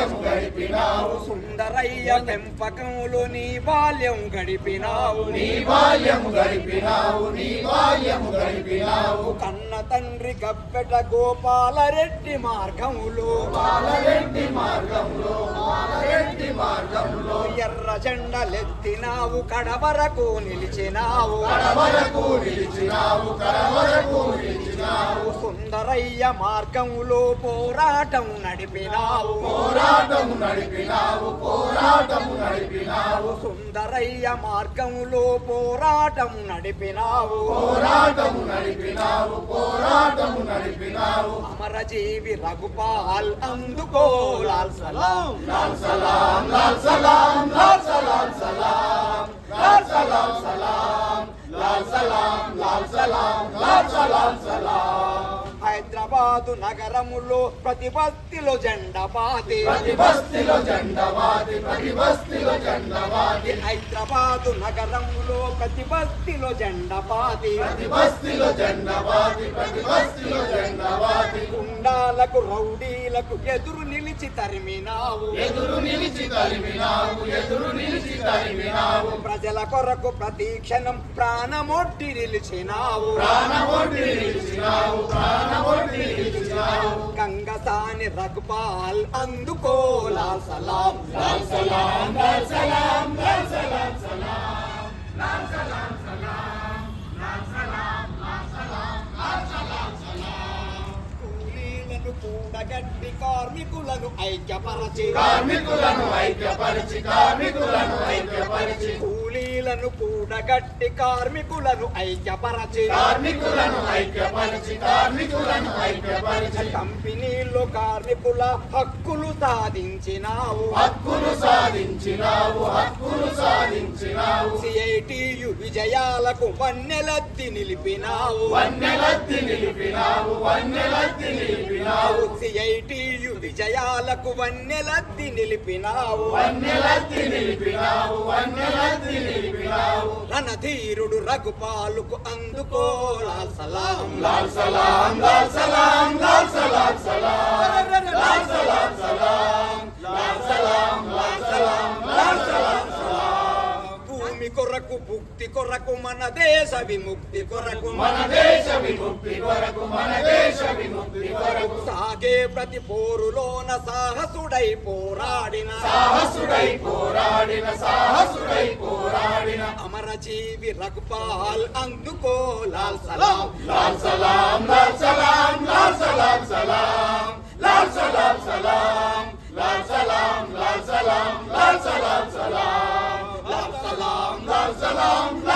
mesmo, Gaí. గడిపినావు. Sundarayya పెంపకంలో నీ బాల్యం గడిపినావు. నీ బాల్యం గడిపినావు నీ బాల్యం గడిపినావు. కన్న తండ్రి గబ్బెట గోపాలరెడ్డి మార్గములో బాలరెడ్డి మార్గంలో బాలరెడ్డి మార్గంలో. ఎర్ర జెండలెత్తినావు కడవరకు నిలిచినావు. కడవరకు నిలిచినావు కడవరకు నిలిచినావు. సుందరయ్య మార్గములో పోరాటం నడిపినావు. పోరాటము నడిపినావు పోరాటము నడిపినావు. సుందరయ్య మార్గములో పోరాటం నడిపినావు. పోరాటము నడిపినావు పోరాటము నడిపినావు. అమరజీవి రఘుపాల్ అందుకో లాల్ సలాం. లాల్ సలాం లాల్ సలాం లాల్ సలాం సలాం. లాల్ సలాం సలాం. లాల్ సలాం లాల్ సలాం లాల్ సలాం సలాం. హైదరాబాదు నగరములో ప్రతి బస్తీలో జెండా పాతి ప్రతి బస్తిలో జెండవాది ప్రతి బస్తిలో జెండవాది హైదరాబాదు నగరములో ప్రతి బస్తీలో జెండా పాతి ప్రతి బస్తిలో జెండవాది ప్రతి బస్తిలో గుండాలకు రౌడీలకు ఎదురు నిలిచి తరిమినావు. ఎదురు నిలిచి తరిమినావు ఎదురు నిలిచి తరిమినావు. ప్రజల కొరకు ప్రతి క్షణం ప్రాణమొట్టి నిలిచినావు. ప్రాణమొడ్డి నిలిచినావు గంగసాని రఘుపాల్ అందుకో లాల్ సలాం లాల్ సలాం లాల్ సలాం లాల్ సలాం సలాం లాల్ సలాం సలాం లాల్ సలాం లాల్ సలాం లాల్ సలాం. సలాం కూలీలను కూడగట్టి కార్మికులను ఐక్యపరచి కార్మికులను ఐక్యపరిచి కార్మికులను ఐక్యపరిచి. కూలీలను కూడగట్టి కార్మికులను ఐక్యపరచి. కార్మికులను ఐక్యపరిచి కార్మికులను ఐక్యపరిచి. కంపెనీల్లో కార్మికుల హక్కులు సాధించినావు. హక్కులు సాధించినావు హక్కులు సాధించినావు. సిఐటియు విజయాలకు వన్నెలత్తి నిలిపినావు. వన్నెలత్తి నిలిపినావు వన్నెలత్తి నిలిపినావు. సిఐటియు విజయాలకు వన్నెలత్తి నిలిపినావు. వన్నెలత్తి నిలిపినావు వన్నెలత్తి నిలిపినావు రణధీరుడు రఘుపాలుకు అందుకో. లాల్ సలాం లాల్ సలాం లాల్ సలాం లాల్ సలాం సలాం లాల్ సలాం సలాం లాల్ సలాం లాల్ సలాం లాల్ సలాం సలాం. భూమి కొరకు భుక్తి కొరకు మన దేశ విముక్తి కొరకు మన దేశ విముక్తి కొరకు మన దేశ విముక్తి కొరకు. సాగే ప్రతి పోరులోన సాహసుడై పోరాడిన సాహసుడై పోరాడిన సాహసుడై పోరాడిన. అమరజీవి రఘుపాల్ అందుకో లాల్ సలాం లాల్ సలాం లాల్ సలాం లాల్ సలాం సలాం లాల్ సలాం సలాం లాల్ సలాం లాల్ సలాం లాల్ సలాం సలాం లాల్ సలాం లాల్ సలాం లాల్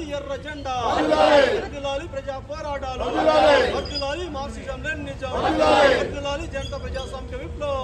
వర్ధిల్లాలి ఎర్ర జెండా వర్ధిల్లాలి. ప్రజా పోరాటాలు వర్ధిల్లాలి. మార్క్సిజం లెనినిజం వర్ధిల్లాలి. జనతా ప్రజాస్వామ్య విప్లవం.